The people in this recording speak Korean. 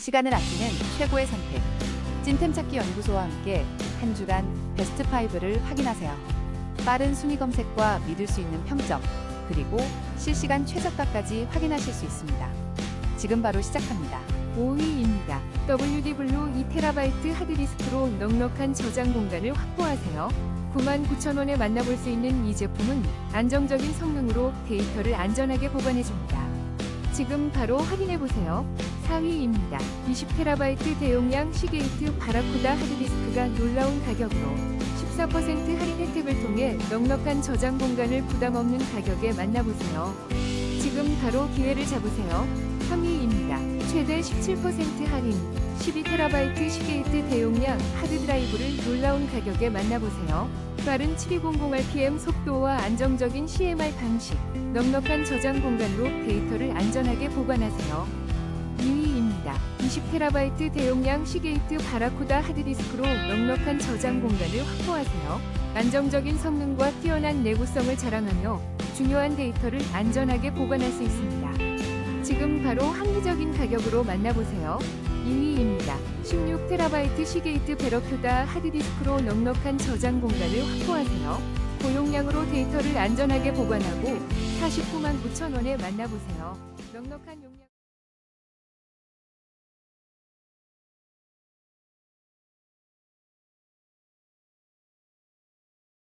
시간을 아끼는 최고의 선택. 찐템 찾기 연구소와 함께 한 주간 베스트 5를 확인하세요. 빠른 순위 검색과 믿을 수 있는 평점, 그리고 실시간 최저가까지 확인하실 수 있습니다. 지금 바로 시작합니다. 5위입니다. WD 블루 2TB 하드디스크로 넉넉한 저장 공간을 확보하세요. 99,000원에 만나볼 수 있는 이 제품은 안정적인 성능으로 데이터를 안전하게 보관해줍니다. 지금 바로 확인해보세요. 4위입니다. 20TB 대용량 시게이트 바라쿠다 하드디스크가 놀라운 가격으로 14% 할인 혜택을 통해 넉넉한 저장 공간을 부담 없는 가격에 만나보세요. 지금 바로 기회를 잡으세요. 3위입니다. 최대 17% 할인 12TB 시게이트 대용량 하드드라이브를 놀라운 가격에 만나보세요. 빠른 7200rpm 속도와 안정적인 CMR 방식, 넉넉한 저장 공간으로 데이터를 안전하게 보관하세요. 2위입니다. 20TB 대용량 시게이트 바라쿠다 하드디스크로 넉넉한 저장 공간을 확보하세요. 안정적인 성능과 뛰어난 내구성을 자랑하며 중요한 데이터를 안전하게 보관할 수 있습니다. 지금 바로 합리적인 가격으로 만나보세요. 2위입니다. 16TB 시게이트 베러큐다 하드디스크로 넉넉한 저장 공간을 확보하세요. 고용량으로 데이터를 안전하게 보관하고 49만 9천 원에 만나보세요. 넉넉한 용량